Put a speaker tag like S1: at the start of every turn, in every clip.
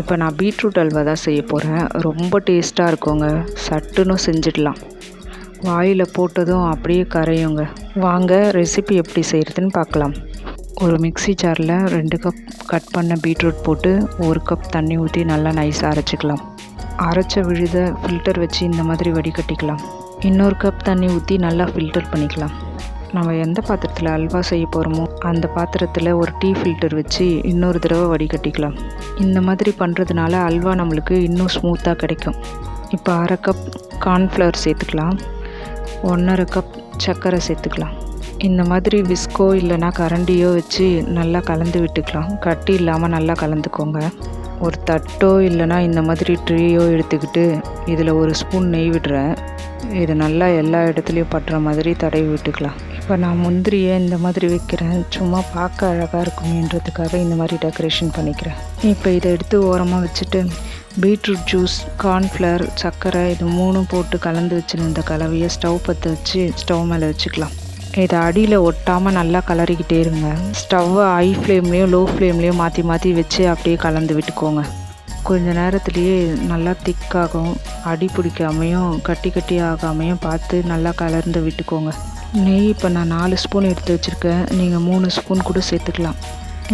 S1: இப்போ நான் பீட்ரூட் அல்வா தான் செய்ய போகிறேன் ரொம்ப டேஸ்ட்டாக இருக்குங்க. சட்டுன்னு செஞ்சிடலாம். வாயில் போட்டதும் அப்படியே கரையுங்க. வாங்க ரெசிபி எப்படி செய்கிறதுன்னு பார்க்கலாம். ஒரு மிக்சி ஜாரில் ரெண்டு கப் கட் பண்ண பீட்ரூட் போட்டு ஒரு கப் தண்ணி ஊற்றி நல்லா நைஸாக அரைச்சிக்கலாம். அரைச்ச விழுத ஃபில்டர் வச்சு இந்த மாதிரி வடிகட்டிக்கலாம். இன்னொரு கப் தண்ணி ஊற்றி நல்லா ஃபில்டர் பண்ணிக்கலாம். நம்ம எந்த பாத்திரத்தில் அல்வா செய்ய போகிறோமோ அந்த பாத்திரத்தில் ஒரு டீ ஃபில்டர் வச்சு இன்னொரு தடவை வடிகட்டிக்கலாம். இந்த மாதிரி பண்ணுறதுனால அல்வா நம்மளுக்கு இன்னும் ஸ்மூத்தாக கிடைக்கும். இப்போ அரை கப் கார்ன்ஃப்ளவர் சேர்த்துக்கலாம். ஒன்றரை கப் சர்க்கரை சேர்த்துக்கலாம். இந்த மாதிரி விஸ்கோ இல்லைனா கரண்டியோ வச்சு நல்லா கலந்து விட்டுக்கலாம். கட்டி இல்லாமல் நல்லா கலந்துக்கோங்க. ஒரு தட்டோ இல்லைனா இந்த மாதிரி ட்ரேயோ எடுத்துக்கிட்டு இதில் ஒரு ஸ்பூன் நெய் விடுறேன். இது நல்லா எல்லா இடத்துலையும் பட்டுற மாதிரி தடவி விட்டுக்கலாம். இப்போ நான் முந்திரியை இந்த மாதிரி வைக்கிறேன். சும்மா பார்க்க அழகாக இருக்குமேன்றதுக்காக இந்த மாதிரி டெக்கரேஷன் பண்ணிக்கிறேன். இப்போ இதை எடுத்து ஓரமாக வச்சுட்டு பீட்ரூட் ஜூஸ் கார்ன்ஃப்ளவர் சர்க்கரை இது மூணும் போட்டு கலந்து வச்சுருந்த கலவையை ஸ்டவ் பற்ற வச்சு ஸ்டவ் மேலே வச்சுக்கலாம். இதை அடியில் ஒட்டாமல் நல்லா கலரிக்கிட்டே இருங்க. ஸ்டவ்வை ஹை ஃப்ளேம்லேயும் லோ ஃப்ளேம்லேயும் மாற்றி மாற்றி வச்சு அப்படியே கலந்து விட்டுக்கோங்க. கொஞ்ச நேரத்துலேயே நல்லா திக்காகும் அடி பிடிக்காமையும் கட்டி கட்டி ஆகாமையும் பார்த்து நல்லா கலர்ந்து விட்டுக்கோங்க. நெய் இப்போ நான் நாலு ஸ்பூன் எடுத்து வச்சுருக்கேன். நீங்கள் மூணு ஸ்பூன் கூட சேர்த்துக்கலாம்.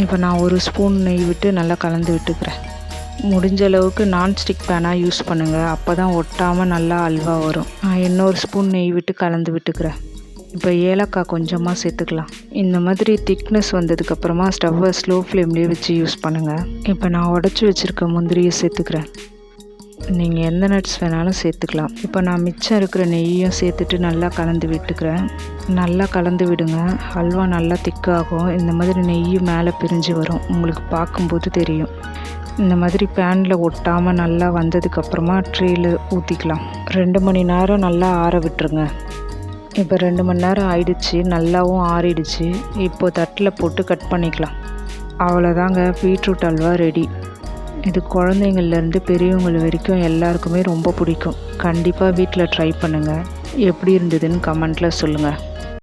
S1: இப்போ நான் ஒரு ஸ்பூன் நெய் விட்டு நல்லா கலந்து விட்டுக்கிறேன். முடிஞ்ச அளவுக்கு நான்ஸ்டிக் பேனாக யூஸ் பண்ணுங்கள் அப்போ தான் ஒட்டாமல் நல்லா அல்வா வரும். நான் இன்னொரு ஸ்பூன் நெய் விட்டு கலந்து விட்டுக்கிறேன். இப்போ ஏலக்காய் கொஞ்சமாக சேர்த்துக்கலாம். இந்த மாதிரி திக்னஸ் வந்ததுக்கப்புறமா ஸ்டவ்வை ஸ்லோ ஃப்ளேம்லேயே வச்சு யூஸ் பண்ணுங்கள் இப்போ நான் உடச்சி வச்சுருக்க முந்திரியை சேர்த்துக்கிறேன். நீங்கள் எந்த நட்ஸ் வேணாலும் சேர்த்துக்கலாம். இப்போ நான் மிச்சம் இருக்கிற நெய்யும் சேர்த்துட்டு நல்லா கலந்து விட்டுக்கிறேன். நல்லா கலந்து விடுங்க. ஹல்வா நல்லா திக்காகும் இந்த மாதிரி நெய்யும் மேலே பிரிஞ்சு வரும். உங்களுக்கு பார்க்கும்போது தெரியும். இந்த மாதிரி பேனில் ஒட்டாமல் நல்லா வந்ததுக்கப்புறமா ட்ரேயில் ஊற்றிக்கலாம் ரெண்டு மணி நேரம் நல்லா ஆற விட்டுருங்க. இப்போ ரெண்டு மணி நேரம் ஆயிடுச்சு நல்லாவும் ஆறிடுச்சு. இப்போது தட்டில் போட்டு கட் பண்ணிக்கலாம். அவ்வளோதாங்க பீட்ரூட் அல்வா ரெடி. இது குழந்தைங்கள்லேருந்து பெரியவங்கள் வரைக்கும் எல்லாருக்குமே ரொம்ப பிடிக்கும். கண்டிப்பாக வீட்டில் ட்ரை பண்ணுங்கள் எப்படி இருந்ததுன்னு கமெண்ட்டில் சொல்லுங்கள்